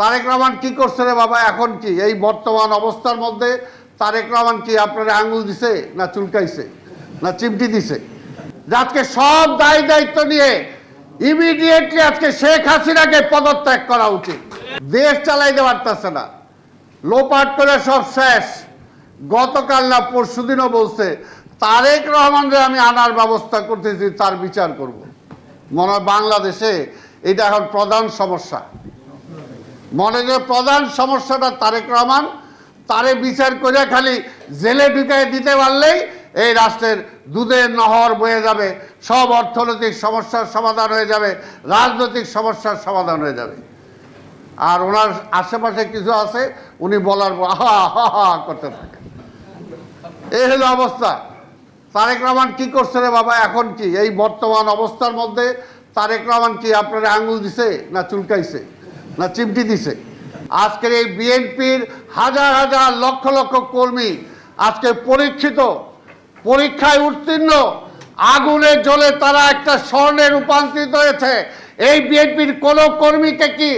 তারেক রহমান কি করছে রে বাবা? এখন কি? এই বর্তমান অবস্থার মধ্যে তারেক রহমান কি আপনার আঙ্গুল দিছে না চুলকাইছে? না চিমটি দিছে? আজকে সব দায় দায়িত্ব নিয়ে ইমিডিয়েটলি আজকে শেখ হাসিনাকে পদত্যাগ করা উচিত। দেশ চালাইতে পারতেছে না। লোপাট করে সব শেষ। গতকাল না পরশুদিনও বলছে, তারেক রহমানরে আমি আনার ব্যবস্থা করতেছি, তার বিচার করব। মনে বাংলাদেশে এটা এখন প্রধান সমস্যা। মনে যে প্রধান সমস্যাটা তারেক রহমান। তারে বিচার করে খালি জেলে ঢুকাই দিতে পারলেই এই রাষ্ট্রের দুধের নহর বয়ে যাবে। সব অর্থনৈতিক সমস্যার সমাধান হয়ে যাবে, রাজনৈতিক সমস্যার সমাধান হয়ে যাবে। আর ওনার আশেপাশে কিছু আছে, উনি বলার হা করতে থাকে। এই হলো অবস্থা। তারেক রহমান কি করছে রে বাবা, এখন কি? এই বর্তমান অবস্থার মধ্যে তারেক রহমান কি আপনারা আঙ্গুল দিছে না চুলকাইছে? না চিমটি দিছে। আজকের এই বিএনপির হাজার হাজার লক্ষ লক্ষ কর্মী আজকে পরীক্ষিত, পরীক্ষায় উত্তীর্ণ, আগুনে জ্বলে তারা একটা স্বর্ণে রূপান্তরিত হয়েছে। এই বিএনপির কোন কর্মীকে কি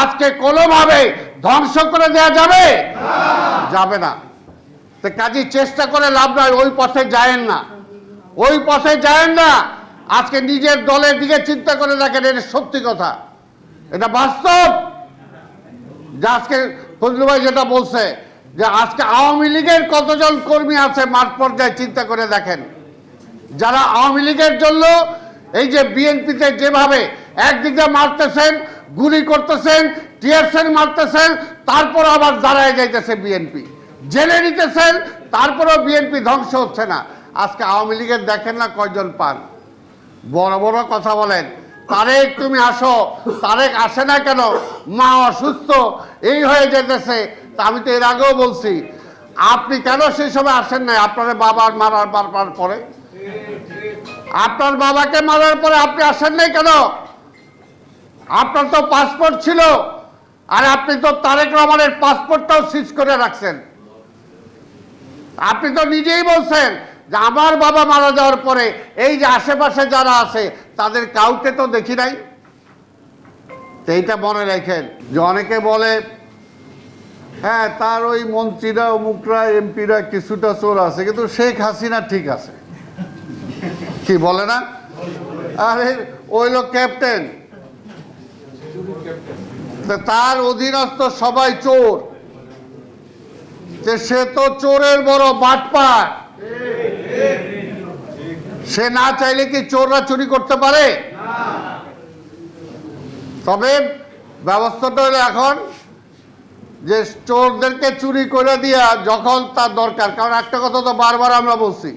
আজকে কোনোভাবে ধ্বংস করে দেওয়া যাবে? যাবে না। তো কাজী চেষ্টা করে লাভ নয়, ওই পথে যায়েন না। ওই পথে যায়েন না। আজকে নিজের দলের দিকে চিন্তা করে দেখেন, এটা সত্যি কথা। এটা বাস্তব। যে আজকে ফজলু ভাই যেটা বলছে, যে আজকে আওয়ামী লীগের কতজন কর্মী আছে মাঠ পর্যায়ে, চিন্তা করে দেখেন। যারা আওয়ামী লীগের জন্য এই যে বিএনপিতে যেভাবে একদিকে মারতেছেন, গুলি করতেছেন টিয়ারসেন মারতেছেন, তারপর আবার দাঁড়ায় যাইতেছে বিএনপি। জেলে নিতেছেন, তারপরেও বিএনপি ধ্বংস হচ্ছে না। আজকে আওয়ামী লীগের দেখেন না কয়জন পান। বড় বড় কথা বলেন। তারেক, তুমি আসো। তারেক আসে না কেন? মা অসুস্থ, এই হয়ে যেতেছে। তা আমি তো এর আগেও বলছি, আপনি কেন সেই সময় আসেন নাই? আপনার বাবার মারার বারবার পরে? আপনার বাবাকে মারার পরে আপনি আসেন নাই কেন? আপনার তো পাসপোর্ট ছিল, আর আপনি তো তারেক রহমানের পাসপোর্টটাও সিজ করে রাখছেন। আপনি তো নিজেই বলছেন যে আমার বাবা মারা যাওয়ার পরে এই যে আশেপাশে যারা আছে তাদের কাউকে তো দেখি নাই। এইটা মনে রাখেন যে অনেকে বলে হ্যাঁ তার ওই মন্ত্রীরা, অমুকরা, এমপিরা কিছুটা চোর আছে, কিন্তু শেখ হাসিনা ঠিক আছে। কি বলে না? আরে, ওই লোক ক্যাপ্টেন। তার অধীনস্থ সবাই চোর। যে সে তো চোরের বড় বাটপার। সে না চাইলে কি চোররা চুরি করতে পারে? তবে ব্যবস্থাটা হলো এখন যে চোরদেরকে চুরি করে দিয়া যখন তার দরকার। কারণ একটা কথা তো বারবার আমরা বলছি,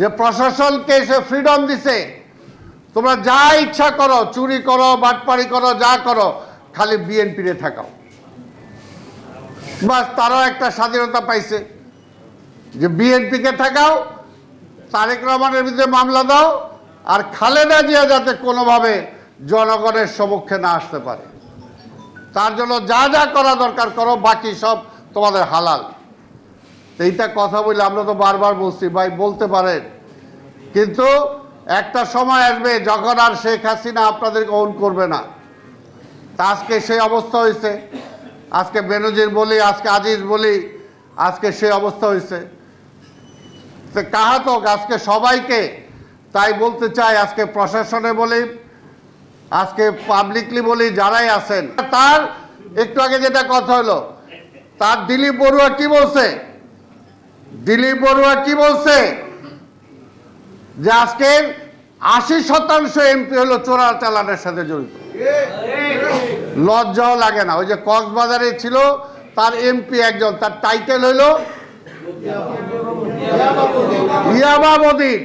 যে প্রশাসনকে সে ফ্রিডম দিছে। তোমরা যা ইচ্ছা করো, চুরি করো বাটপাড়ি করো, যা করো, খালি বিএনপিরে থাকাও। বাস তারাও একটা স্বাধীনতা পাইছে, যে বিএনপিকে থাকাও তারেক রহমানের বিরুদ্ধে মামলা দাও আর খালেদা জিয়া যাতে কোনোভাবে জনগণের সমক্ষে না আসতে পারে। তার জন্য যা যা করা দরকার করো, বাকি সব তোমাদের হালাল। এইটা কথা বলে আমরা তো বারবার বলছি, ভাই বলতে পারেন। কিন্তু একটা সময় আসবে যখন আর শেখ হাসিনা আপনাদেরকে অন করবে না। তা আজকে সেই অবস্থা হয়েছে। আজকে বেনজির বলি, আজকে আজিজ বলি, আজকে সেই অবস্থা হয়েছে। কাহাতক আজকে সবাইকে, তাই বলতে চাই আজকে প্রশাসনে বলি, আজকে পাবলিকলি বলি যারাই আছেন। তার, একটু আগে যেটা কথা হলো, তার দিলীপ বড়ুয়া কি বলছে? দিলীপ বড়ুয়া কি বলছে? যে আজকে আশি শতাংশ এমপি হলো চোরা চালানের সাথে জড়িত। লজ্জাও লাগে না। ওই যে কক্সবাজারে ছিল, তার এমপি একজন, তার টাইটেল হইল ইয়াবা মদিন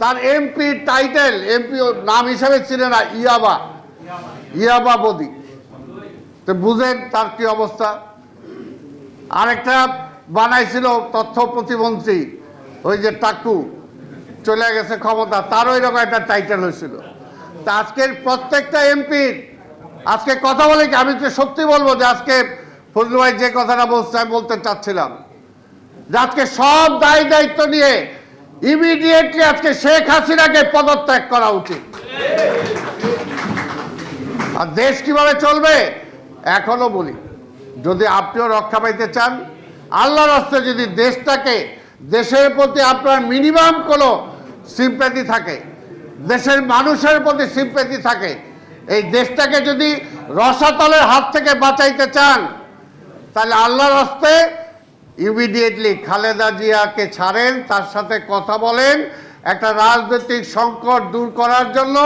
তার এমপি টাইটেল, এমপি নাম হিসেবে ছিল না, ইয়াবা। ইয়াবা বদি তো বুঝেন তার কি অবস্থা। আরেকটা বানাইছিল তথ্য প্রতিমন্ত্রী, ওই যে টাকু। চলে গেছে ক্ষমতা তারও এরকম একটা টাইটেল হয়েছিল। তা আজকের প্রত্যেকটা এমপির, আজকে কথা বলে কি আমি তো সত্যি বলব যে আজকে ফজলু ভাই যে কথাটা বলছে, আমি বলতে চাচ্ছিলাম। আজকে সব দায় দায়িত্ব নিয়ে ইমিডিয়েটলি আজকে শেখ হাসিনাকে পদত্যাগ করা উচিত। আর দেশ কীভাবে চলবে, এখনও বলি। যদি আপনিও রক্ষা পাইতে চান, আল্লাহর হস্তে যদি দেশটাকে, দেশের প্রতি আপনার মিনিমাম কোনো সিম্প্যাথি থাকে, দেশের মানুষের প্রতি সিম্প্যাথি থাকে, এই দেশটাকে যদি রসাতলের হাত থেকে বাঁচাইতে চান, তাহলে আল্লাহর হস্তে ইমিডিয়েটলি খালেদা জিয়াকে ছাড়েন, তার সাথে কথা বলেন। একটা রাজনৈতিক সংকট দূর করার জন্য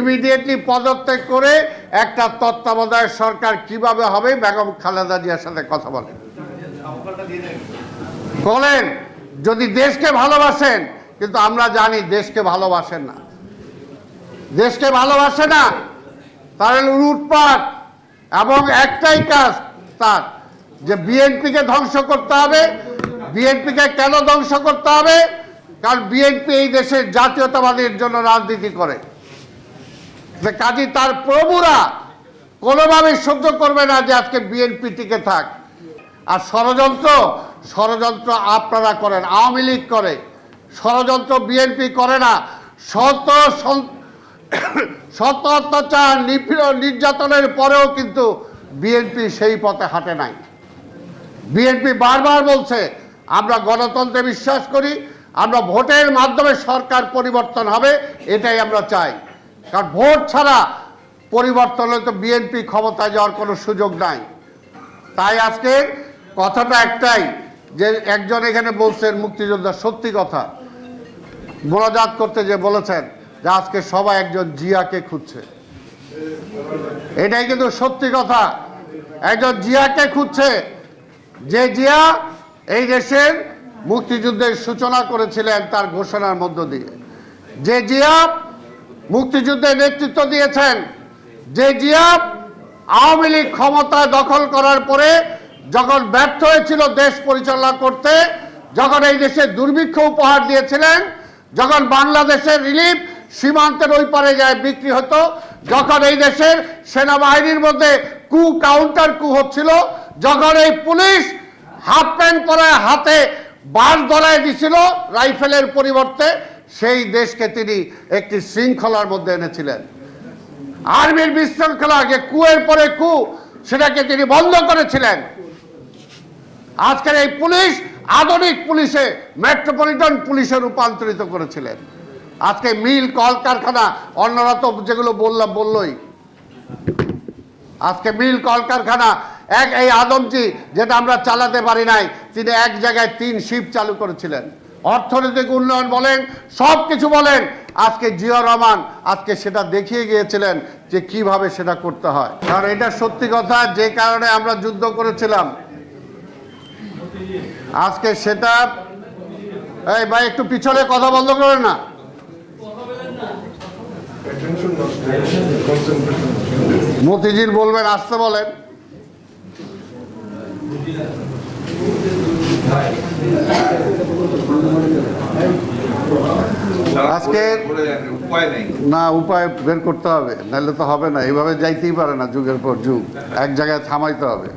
ইমিডিয়েটলি পদত্যাগ করে একটা তত্ত্বাবধায়ক সরকার কীভাবে হবে, বেগম খালেদা জিয়ার সাথে কথা বলেন। বলেন, যদি দেশকে ভালোবাসেন, কিন্তু আমরা জানি দেশকে ভালোবাসেন না। দেশকে ভালোবাসে না, তাহলে লুটপাট এবং একটাই কাজ তার। যে বিএনপিকে ধ্বংস করতে হবে। বিএনপিকে কেন ধ্বংস করতে হবে? কারণ বিএনপি এই দেশের জাতীয়তাবাদীর জন্য রাজনীতি করে। কাজী তার প্রভুরা কোনোভাবেই সহ্য করবে না যে আজকে বিএনপি টিকে থাক। আর ষড়যন্ত্র ষড়যন্ত্র আপনারা করেন, আওয়ামী লীগ করে। ষড়যন্ত্র বিএনপি করে না। শত শত অত্যাচার, নিপীড়ন, নির্যাতনের পরেও কিন্তু বিএনপি সেই পথে হাঁটে নাই। বিএনপি বারবার বলছে, আমরা গণতন্ত্রে বিশ্বাস করি, আমরা ভোটের মাধ্যমে সরকার পরিবর্তন হবে, এটাই আমরা চাই। কারণ ভোট ছাড়া পরিবর্তন হলে তো বিএনপি ক্ষমতায় যাওয়ার কোনো সুযোগ নাই। তাই আজকে কথাটা একটাই, যে একজন এখানে বলছেন মুক্তিযোদ্ধা, সত্যি কথা। মোনাজাত করতে যে বলেছেন, যে আজকে সবাই একজন জিয়াকে খুঁজছে। এটাই কিন্তু সত্যি কথা। একজন জিয়াকে খুঁজছে যে জিয়া এই দেশের মুক্তিযুদ্ধের সূচনা করেছিলেন তার ঘোষণার মধ্য দিয়ে। যে জিয়া মুক্তিযুদ্ধের নেতৃত্ব দিয়েছেন, যে জিয়া আওয়ামী লীগ ক্ষমতা দখল করার পরে যখন ব্যর্থ হয়েছিল দেশ পরিচালনা করতে, যখন এই দেশে দুর্ভিক্ষ উপহার দিয়েছিলেন, যখন বাংলাদেশের রিলিফ সীমান্তের ওই পারে যায় বিক্রি হতো, যখন এই দেশের সেনাবাহিনীর মধ্যে কু কাউন্টার কু হচ্ছিল যখন এই পুলিশ হাফ প্যান্ট পরে হাতে বাস দলায় দিছিল রাইফেলের পরিবর্তে, সেই দেশকে তিনি একটি শৃঙ্খলার মধ্যে এনেছিলেন। আর্মির বিশৃঙ্খলা যে কুয়ের পরে কু, সেটাকে তিনি বন্ধ করেছিলেন। আজকের এই পুলিশ আধুনিক পুলিশে, মেট্রোপলিটন পুলিশে রূপান্তরিত করেছিলেন। আজকে মিল, কলকারখানা, অন্যরা তো যেগুলো বললাম বললই। আজকে মিল, কলকারখানা এক এই আদমজি যেটা আমরা চালাতে পারি নাই, তিনি এক জায়গায় তিন শিপ চালু করেছিলেন। অর্থনৈতিক উন্নয়ন বলেন সব কিছু বলেন, আজকে জিয়া রহমান আজকে সেটা দেখিয়ে গিয়েছিলেন যে কীভাবে সেটা করতে হয়। কারণ এটা সত্যি কথা, যে কারণে আমরা যুদ্ধ করেছিলাম। আজকে সেটা, এই ভাই একটু পিছনে কথা বন্ধ করেন না. মতিঝিল বলবেন, আসতে বলেন। আজকে না, উপায় বের করতে হবে, নাহলে তো হবে না। এইভাবে যাইতেই পারে না যুগের পর যুগ। এক জায়গায় থামাইতে হবে।